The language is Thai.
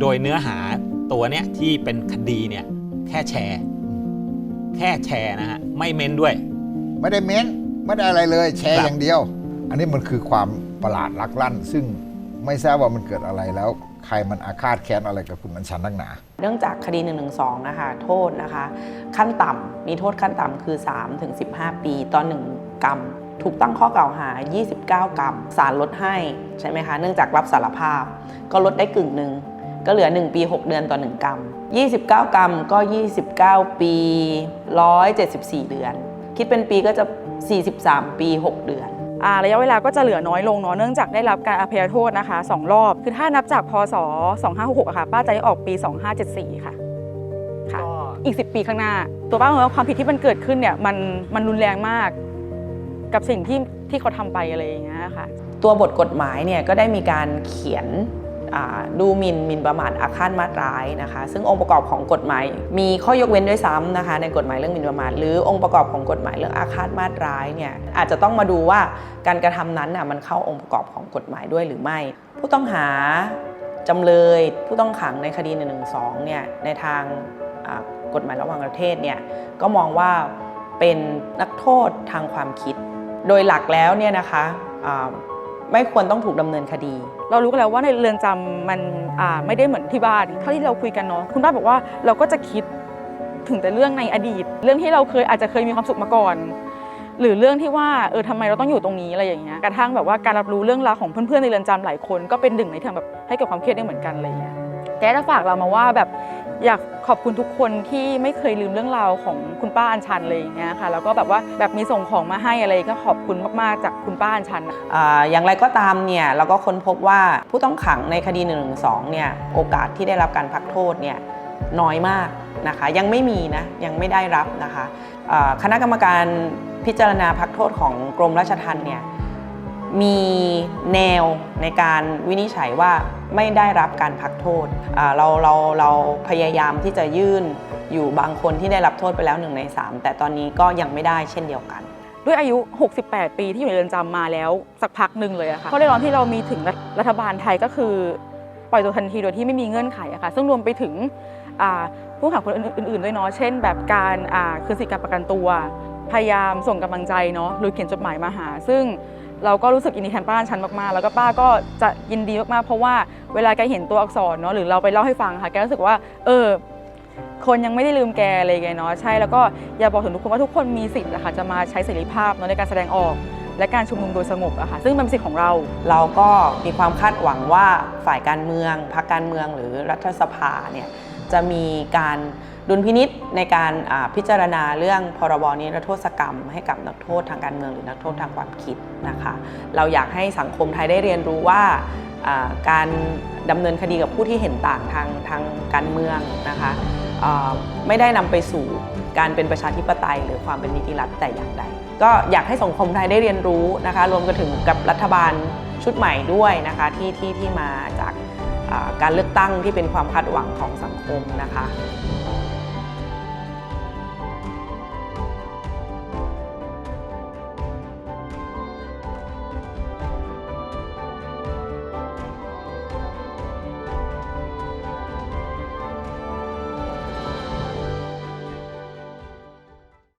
โดยเนื้อหาตัวเนี้ยที่เป็นคดีเนี่ยแค่แชร์ แค่แชร์นะฮะไม่เม้นด้วย ไม่ได้เม้นไม่ได้อะไรเลยแชร์ครับอย่างเดียว อันนี้มันคือความประหลาดลักลั่น ซึ่งไม่ทราบว่ามันเกิดอะไรแล้ว ใครมันอาฆาตแค้นอะไรกับคุณอัญชันนักหนา เนื่องจากคดี1 1 2นะคะโทษนะคะ ขั้นต่ำมีโทษขั้นต่ำคือ3ถึง15 ปีต่อ1กรรมถูกตั้งข้อกล่าวหา 29 กรรมศาลลดให้ใช่ไหมคะ เนื่องจากรับสารภาพ ก็ลดได้กึ่งหนึ่ง ก็เหลือ 1 ปี 6 เดือนต่อ 1 กรรม29 กรรมก็ 29 ปี 174 เดือน คิดเป็นปีก็จะ 43 ปี 6 เดือนอ่าระยะเวลาก็จะเหลือน้อยลงเนาะเนื่องจากได้รับการอภัยโทษนะคะสองรอบ คือถ้านับจากพศ 2566อะค่ะป้าจะได้ออกปี 2574 ค่ะค่ะ อีก 10 ปีข้างหน้า ตัวป้ามองว่าความผิดที่มันเกิดขึ้นเนี่ยมันมันรุนแรงมาก กับสิ่งที่ที่เขาทำไปอะไรอย่างเงี้ยค่ะ ตัวบทกฎหมายเนี่ยก็ได้มีการเขียนอ่า ดูหมิ่นหมิ่นประมาทอาฆาตมาตร้ายนะคะ ซึ่งองค์ประกอบของกฎหมาย มีข้อยกเว้นด้วยซ้ำนะคะ ในกฎหมายเรื่องหมิ่นประมาทหรือองค์ประกอบของกฎหมายเรื่องอาฆาตมาตร้ายเนี่ยอาจจะต้องมาดูว่าการกระทำนั้นน่ะมันเข้าองค์ประกอบของกฎหมายด้วยหรือไม่ ผู้ต้องหาจำเลยผู้ต้องขังในคดี1นึเนี่ยในทางกฎหมายระหว่างประเทศเนี่ยก็มองว่าเป็นนักโทษทางความคิด โดยหลักแล้วเนี่ยนะคะ ไม่ควรต้องถูกดำเนินคดี เรารู้กันแล้วว่าในเรือนจำมันอ่าไม่ได้เหมือนที่บ้านเท่าที่เราคุยกันเนาะคุณป้าบอกว่าเราก็จะคิดถึงแต่เรื่องในอดีต เรื่องที่เราเคยอาจจะเคยมีความสุขมาก่อน หรือเรื่องที่ว่าเออทำไมเราต้องอยู่ตรงนี้อะไรอย่างเงี้ยกระทั่งแบบว่าการรับรู้เรื่องราวของเพื่อนๆในเรือนจำหลายคน ก็เป็นหนึ่งในทางแบบให้เกิดความเครียดได้เหมือนกันอะไรอย่างเงี้ย แกจะฝากเรามาว่าแบบอยากขอบคุณทุกคนที่ไม่เคยลืมเรื่องราวของคุณป้าอัญชันเลยอย่างเงี้ยค่ะแล้วก็แบบว่าแบบมีส่งของมาให้อะไรก็ขอบคุณมากๆจากคุณป้าอัญชันออย่างไรก็ตามเนี่ยเราก็ค้นพบว่าผู้ต้องขังในคดี1นึเนี่ยโอกาสที่ได้รับการพักโทษเนี่ยน้อยมากนะคะยังไม่มีนะยังไม่ได้รับนะคะคณะกรรมการพิจารณาพักโทษของกรมราชทัณฑ์เนี่ย มีแนวในการวินิจฉัยว่าไม่ได้รับการพักโทษ เราเราเราพยายามที่จะยื่นอยู่บางคนที่ได้รับโทษไปแล้ว1ใน 3 แต่ตอนนี้ก็ยังไม่ได้เช่นเดียวกัน ด้วยอายุ 68 ปีที่อยู่ในเรือนจำมาแล้วสักพักหนึ่งเลยอะค่ะข้อเรียกร้องที่เรามีถึงรัฐบาลไทยก็คือ ปล่อยตัวทันทีโดยที่ไม่มีเงื่อนไขอะค่ะซึ่งรวมไปถึงผู้ขังคนอื่นๆด้วยเนาะเช่น แบบการคืนสิทธิการประกันตัว พยายามส่งกำลังใจเนาะหรือเขียนจดหมายมาหา ซึ่ง เราก็รู้สึกยินดีแทนป้าชันมากๆ แล้วก็ป้าก็จะยินดีมากๆ เพราะว่าเวลาแกเห็นตัวอักษรเนาะหรือเราไปเล่าให้ฟังค่ะแกรู้สึกว่า เออ คนยังไม่ได้ลืมแกอะไรไงเนาะใช่แล้วก็อย่าบอกถึงทุกคนว่าทุกคนมีสิทธิ์อะค่ะจะมาใช้เสรีภาพเนาะในการแสดงออก และการชุมนุมโดยสงบอะค่ะซึ่งเป็นสิทธิ์ของเรา เราก็มีความคาดหวังว่าฝ่ายการเมืองพรรคการเมืองหรือรัฐสภาเนี่ยจะมีการ ดุลพินิษในการพิจารณาเรื่องพรบนิรโทษกรรม ให้กับนักโทษทางการเมืองหรือนักโทษทางความคิดนะคะ เราอยากให้สังคมไทยได้เรียนรู้ว่าการดำเนินคดีกับผู้ที่เห็นต่างทางทางการเมืองนะคะไม่ได้นำไปสู่การเป็นประชาธิปไตย หรือความเป็นนิติรัฐแต่อย่างใด ก็อยากให้สังคมไทยได้เรียนรู้นะคะรวมกันถึงกับรัฐบาลชุดใหม่ด้วยนะคะที่ที่ที่มาจากการเลือกตั้งที่เป็นความคาดหวังของสังคมนะคะ